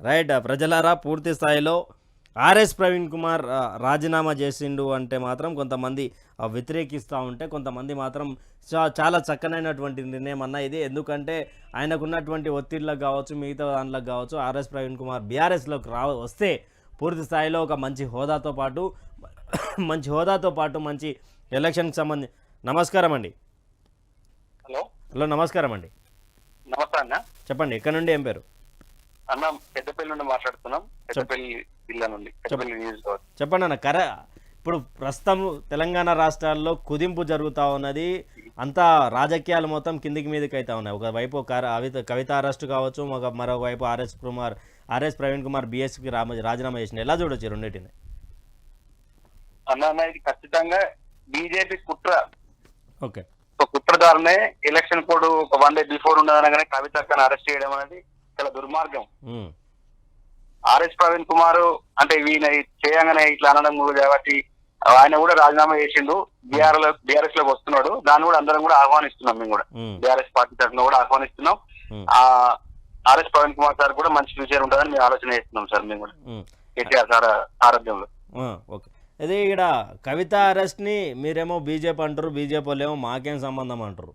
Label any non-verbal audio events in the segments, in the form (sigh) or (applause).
Right ప్రజలారా పూర్తి స్థాయిలో ఆర్ఎస్ ప్రవీణ్ కుమార్ రాజీనామా చేసిండు అంటే మాత్రం కొంతమంది వ్యతిరేకిస్తూ ఉంటే కొంతమంది మాత్రం చా- చాలా చక్కనైనటువంటి నిర్ణయం అన్న ఇది. ఎందుకంటే ఆయనకున్నటువంటి ఒత్తిళ్ళకు కావచ్చు మిగతా దాంట్లోకి కావచ్చు ఆర్ఎస్ ప్రవీణ్ కుమార్ బీఆర్ఎస్లోకి రా వస్తే పూర్తి స్థాయిలో ఒక మంచి హోదాతో పాటు (coughs) మంచి హోదాతో పాటు మంచి ఎలక్షన్కి సంబంధించి నమస్కారం అండి. హలో. హలో నమస్కారం అండి. నమస్తే అన్న. చెప్పండి ఎక్కడ నుండి ఏం పేరు? అన్న పెద్దపల్లి నుండి మాట్లాడుతున్నాం. పెద్దపల్లి జిల్లా నుండి పెద్దపల్లి నియోజకవర్గం. చెప్పండి అన్న కర ఇప్పుడు ప్రస్తుతం తెలంగాణ రాష్ట్రాల్లో కుదింపు జరుగుతూ ఉన్నది. అంతా రాజకీయాలు మొత్తం కిందికి మీదకి అవుతా ఉన్నాయి. ఒకవైపు కవిత అరెస్ట్ కావచ్చు ఒక మరొక వైపు ఆర్ఎస్ కుమార్ ఆర్ఎస్ ప్రవీణ్ కుమార్ బీఎస్పీకి రామ రాజీనామా చేసిన ఎలా చూడొచ్చు రెండింటిని? అన్న ఇది ఖచ్చితంగా బీజేపీ కుట్ర. ఓకే. ఒక కుట్ర ద్వారానే ఎలక్షన్ కోడ్ ఒక వన్ డే బిఫోర్ ఉన్నదనగానే కవిత అక్కని అరెస్ట్ చేయడం అనేది చాలా దుర్మార్గం. ఆర్ఎస్ ప్రవీణ్ కుమార్ అంటే ఈయన చేయగానే ఇట్లా అనడం కాబట్టి ఆయన కూడా రాజీనామా చేసిండు. బీఆర్లో బీఆర్ఎస్లోకి వస్తున్నాడు. దాన్ని కూడా అందరం కూడా ఆహ్వానిస్తున్నాం మేము కూడా. బీఆర్ఎస్ పార్టీ తరఫున కూడా ఆహ్వానిస్తున్నాం. ఆ ఆర్ఎస్ ప్రవీణ్ కుమార్ సార్ కూడా మంచి ఫ్యూచర్ ఉంటుందని మేము ఆలోచన చేస్తున్నాం సార్ మేము కూడా. కేసీఆర్ సార్ ఆరోగ్యంలో. ఓకే. అదే ఇక్కడ కవిత అరెస్ట్ని మీరేమో బీజేపీ అంటారు బీజేపీ వాళ్ళు ఏమో మాకేం సంబంధం అంటారు?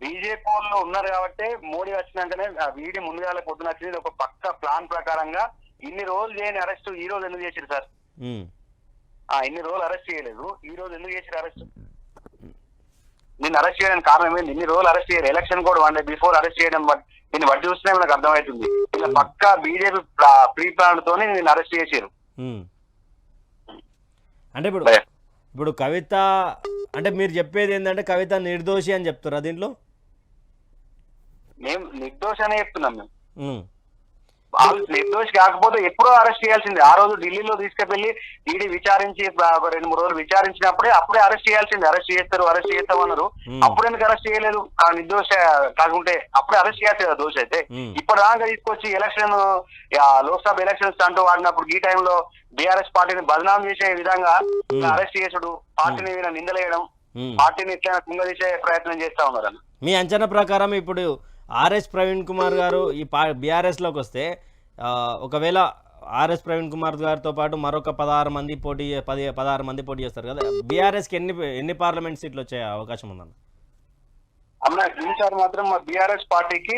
బీజేపీ వాళ్ళు ఉన్నారు కాబట్టి మోడీ వచ్చినాకనే ఆ వీడి ముందుగా పొద్దున వచ్చింది. ఒక పక్క ప్లాన్ ప్రకారంగా ఇన్ని రోజులు చేయని అరెస్ట్ ఈ రోజు ఎందుకు చేశారు సార్? ఆ ఇన్ని రోజులు అరెస్ట్ చేయలేదు. ఈ రోజు ఎందుకు చేశారు అరెస్ట్? నిన్ను అరెస్ట్ చేయడానికి కారణం ఏంటి ఇన్ని రోజులు అరెస్ట్ చేయరు. ఎలక్షన్ కూడా వన్ డే బిఫోర్ అరెస్ట్ చేయడం దీన్ని బట్టి చూస్తే మనకు అర్థమవుతుంది. ఇలా పక్క బీజేపీ ప్రీ ప్లాన్ తోని నిన్ను అరెస్ట్ చేశారు. అంటే ఇప్పుడు. ఇప్పుడు కవిత అంటే మీరు చెప్పేది ఏంటంటే కవిత నిర్దోషి అని చెప్తారా దీంట్లో? మేము నిర్దోష అనే చెప్తున్నాం మేము వాళ్ళు నిర్దోషి కాకపోతే ఎప్పుడో అరెస్ట్ చేయాల్సింది ఆ రోజు ఢిల్లీలో తీసుకెళ్ళి ఈడీ విచారించి ఒక రెండు మూడు రోజులు విచారించినప్పుడే అప్పుడే అరెస్ట్ చేయాల్సింది అరెస్ట్ చేస్తారు అరెస్ట్ చేస్తాం అన్నారు. అప్పుడు ఎందుకు అరెస్ట్ చేయలేదు ఆ నిర్దోష కాకుంటే అప్పుడే అరెస్ట్ చేయాల్సి కదా దోష అయితే Hmm. ఇప్పటిదాకా తీసుకొచ్చి ఎలక్షన్ లోక్సభ ఎలక్షన్స్ అంటూ వాడినప్పుడు ఈ టైంలో బీఆర్ఎస్ పార్టీని బదనాం చేసే విధంగా. అరెస్ట్ చేసుడు పార్టీని నిందలేయడం. పార్టీని ఇట్లా కుంగదీసే ప్రయత్నం చేస్తా ఉన్నారు మీ అంచనా ప్రకారం ఇప్పుడు ఆర్ఎస్ ప్రవీణ్ కుమార్ గారు ఈ పా బీఆర్ఎస్లోకి వస్తే ఒకవేళ ఆర్ఎస్ ప్రవీణ్ కుమార్ గారితో పాటు మరొక పదహారు మంది పోటీ పది పదహారు మంది పోటీ చేస్తారు కదా బీఆర్ఎస్కి ఎన్ని ఎన్ని పార్లమెంట్ సీట్లు వచ్చే అవకాశం ఉందన్న? అన్న ఈసారి మాత్రం మా బీఆర్ఎస్ పార్టీకి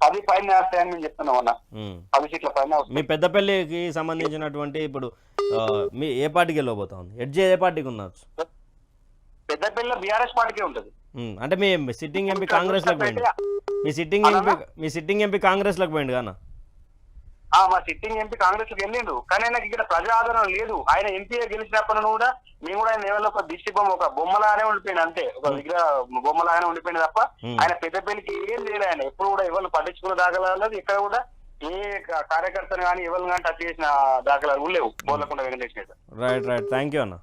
పది పైన వేస్తాయని మేము చెప్తున్నాం అన్న. పది సీట్ల పైన. మీ పెద్దపల్లికి సంబంధించినటువంటి ఇప్పుడు మీ ఏ పార్టీకి వెళ్ళబోతా ఉంది ఎడ్జి ఏ పార్టీకి ఉండొచ్చు పెద్దపల్లిలో బీఆర్ఎస్ పార్టీకే ఉంటది. అంటే మీ సిట్టింగ్ ఎంపీ కాంగ్రెస్లోకి పోయిండు మీ సిట్టింగ్ ఎంపీ మీ సిట్టింగ్ ఎంపీ కాంగ్రెస్లోకి పోయిండు కానా? ఆ మా సిట్టింగ్ ఎంపీ కాంగ్రెస్కి వెళ్ళిండు. కానీ ఆయనకి ఇక్కడ ప్రజా ఆదరణ లేదు. ఆయన ఎంపీ గెలిచినప్పుడు కూడా మేము కూడా ఆయన లెవెల్లో ఒక దిష్టి బొమ్మ ఒక బొమ్మలానే ఉండిపోయింది అంతే. ఒక విగ్రహ బొమ్మలానే ఉండిపోయింది తప్ప Hmm. ఆయన పెద్దపల్లికి ఏం లేదు ఆయన. ఎప్పుడు కూడా ఎవరు పట్టించుకున్న దాఖలాలు లేదు ఇక్కడ కూడా ఏ కార్యకర్తను కానీ ఎవరిని కానీ టచ్ చేసిన దాఖలాలు లేవు. బోర్లకుండా Venkateshwara right right thank you అన్న.